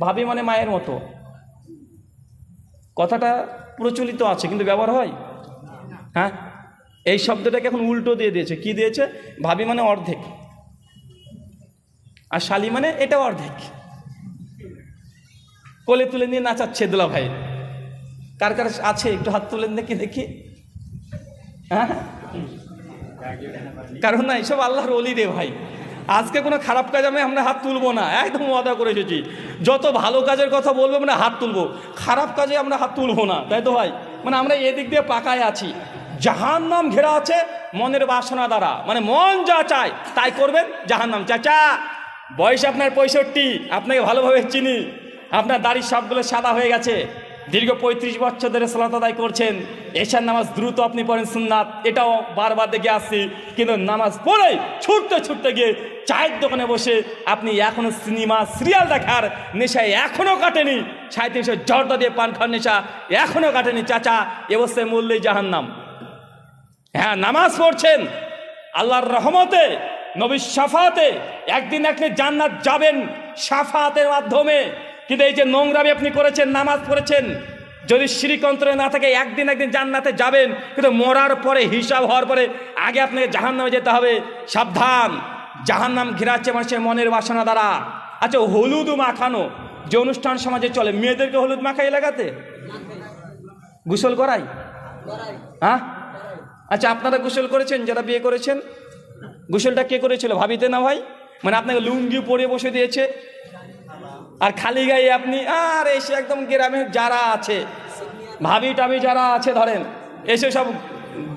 ভাবি মানে মায়ের মতো। কথাটা প্রচলিত আছে, কিন্তু ব্যবহার হয়? হ্যাঁ? এই শব্দটাকে এখন উল্টো দিয়ে দিয়েছে। কি দিয়েছে? ভাবি মানে অর্ধেক। আর শালি মানে এটা অর্ধেক। কোলে তুলে নিয়ে নাচাচ্ছে দুলা ভাই। কার কার আছে? একটু হাত তুলেন দেখি দেখি। হ্যাঁ? কারণ না এইসব আল্লাহর অলি রে ভাই। আজকে কোনো খারাপ কাজ আমি আমরা হাত তুলবো না। একদম ওয়াদা করে এসেছি। যত ভালো কাজের কথা বলব, আমরা হাত তুলবো। খারাপ কাজে আমরা হাত তুলবো না, তাই তো ভাই? মানে আমরা এদিক দিয়ে পাকায় আছি। জাহান নাম ঘেরা আছে মনের বাসনা দ্বারা। মানে মন যা চায়, তাই করবেন জাহান নাম চাচা, বয়স আপনার পঁয়ষট্টি। আপনাকে ভালোভাবে চিনি। আপনার দাড়ির সবগুলো সাদা হয়ে গেছে। দীর্ঘ পঁয়ত্রিশ বছর ধরে সালাত আদায় করছেন। এশার নামাজ দ্রুত আপনি পড়েন সুন্নাত, এটাও বারবার দেখে আসছি। কিন্তু নামাজ পড়ে ছুটতে ছুটতে গিয়ে চায়ের দোকানে বসে আপনি এখনও সিনেমা, সিরিয়াল দেখার নেশায় এখনও কাটেনি। সাড়ে তিনশো জর্দা দিয়ে পান খাওয়ার নেশা এখনও কাটেনি, চাচা। এবস্থায় মূল্যই জাহান্নাম। হ্যাঁ নামাজ পড়ছেন। আল্লাহর রহমতে নবী সাফাতে একদিন একদিন জান্নাত যাবেন সাফাতের মাধ্যমে। কিন্তু এই যে নোংরামি আপনি করেছেন, নামাজ পড়েছেন, যদি শিরিক অন্তরে না থাকে, একদিন একদিন জান্নাতে যাবেন, কিন্তু মরার পরে, হিসাব হওয়ার পরে, আগে আপনাকে জাহান নামে যেতে হবে। সাবধান। জাহান নাম ঘেরাচ্ছে মানুষের মনের বাসনা দ্বারা। আচ্ছা হলুদ মাখানো, যে অনুষ্ঠান সমাজে চলে, মেয়েদেরকে হলুদ মাখাই লাগাতে গোসল করাই? হ্যাঁ? আচ্ছা আপনারা গোসল করেছেন, যারা বিয়ে করেছেন? গোসলটা কে করেছিল, ভাবিতে না ভাই মানে আপনাকে লুঙ্গি পরে বসে দিয়েছে। আর খালি গায়ে আপনি, আর এসে একদম গ্রামে যারা আছে, ভাবি টাবি যারা আছে, ধরেন, এসে সব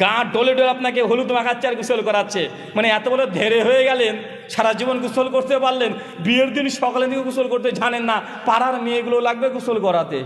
গা ডলে ডলে আপনাকে হলুদ মাখাচ্ছে আর গুসল করাচ্ছে। মানে এত বড় ধেরে হয়ে গেলেন, সারা জীবন গুসল করতে পারলেন, বিয়ের দিন সকালে দিকে গুসল করতে জানেন না, পাড়ার মেয়েগুলো লাগবে গুসল করাতে।